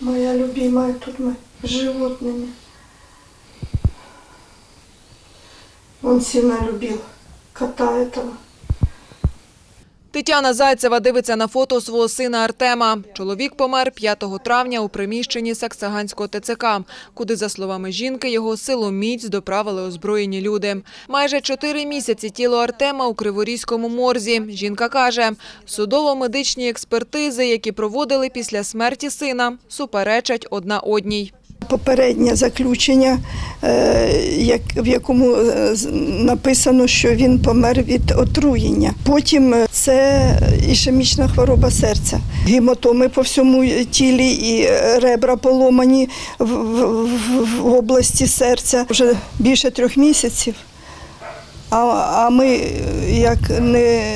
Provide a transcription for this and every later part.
Моя любимая тут мы с животными. Он сильно любил кота этого. Тетяна Зайцева дивиться на фото свого сина Артема. Чоловік помер 5 травня у приміщенні Саксаганського ТЦК, куди, за словами жінки, його силоміць доправили озброєні люди. Майже чотири місяці тіло Артема у Криворізькому морзі. Жінка каже, судово-медичні експертизи, які проводили після смерті сина, суперечать одна одній. Попереднє заключення, е, в якому е, написано, що він помер від отруєння. Потім е, це ішемічна хвороба серця, гематоми по всьому тілі і ребра поломані в, області серця вже більше трьох місяців. А, а ми як не,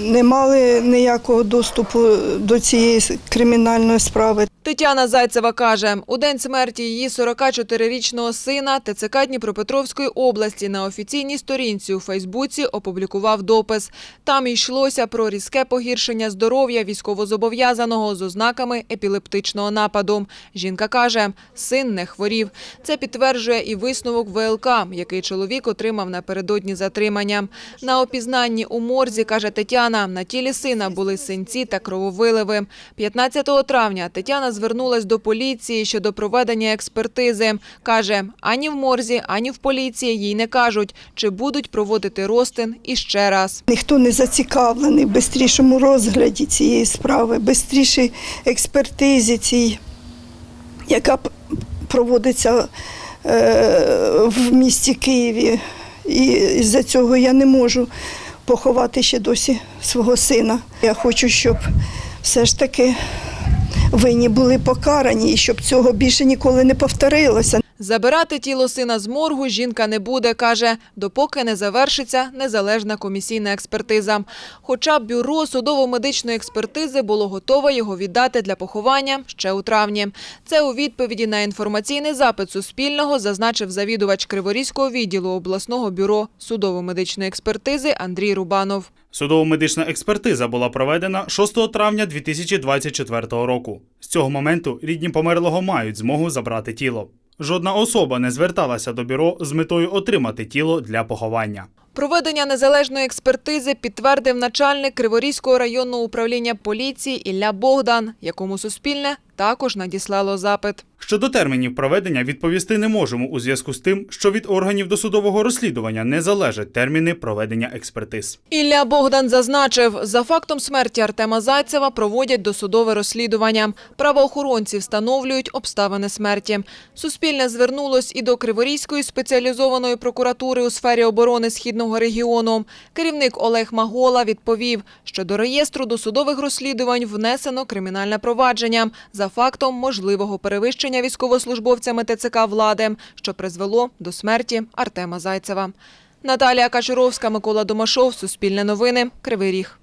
не мали ніякого доступу до цієї кримінальної справи. Тетяна Зайцева каже, у день смерті її 44-річного сина ТЦК Дніпропетровської області на офіційній сторінці у Фейсбуці опублікував допис. Там йшлося про різке погіршення здоров'я військовозобов'язаного з ознаками епілептичного нападу. Жінка каже, син не хворів. Це підтверджує і висновок ВЛК, який чоловік отримав напередодні затримання. На опізнанні у морзі, каже Тетяна, на тілі сина були синці та крововиливи. 15 травня Тетяна звернулась до поліції щодо проведення експертизи. Каже, ані в морзі, ані в поліції їй не кажуть, чи будуть проводити розтин іще раз. Ніхто не зацікавлений в швидшому розгляді цієї справи, швидшій експертизі цій, яка проводиться е, в місті Києві. І з-за цього я не можу поховати ще досі свого сина. Я хочу, щоб все ж таки винні були покарані і щоб цього більше ніколи не повторилося. Забирати тіло сина з моргу жінка не буде, каже, допоки не завершиться незалежна комісійна експертиза. Хоча бюро судово-медичної експертизи було готове його віддати для поховання ще у травні. Це у відповіді на інформаційний запит Суспільного зазначив завідувач Криворізького відділу обласного бюро судово-медичної експертизи Андрій Рубанов. Судово-медична експертиза була проведена 6 травня 2024 року. З цього моменту рідні померлого мають змогу забрати тіло. Жодна особа не зверталася до бюро з метою отримати тіло для поховання. Проведення незалежної експертизи підтвердив начальник Криворізького районного управління поліції Ілля Богдан, якому Суспільне також надіслало запит. Щодо термінів проведення відповісти не можемо у зв'язку з тим, що від органів досудового розслідування не залежать терміни проведення експертиз. Ілля Богдан зазначив, за фактом смерті Артема Зайцева проводять досудове розслідування. Правоохоронці встановлюють обставини смерті. Суспільне звернулось і до Криворізької спеціалізованої прокуратури у сфері оборони Східного регіону. Керівник Олег Магола відповів, що до реєстру досудових розслідувань внесено кримінальне провадження за фактом можливого перевищення військовослужбовцями ТЦК влади, що призвело до смерті Артема Зайцева. Наталія Качуровська, Микола Домашов, Суспільне новини, Кривий Ріг.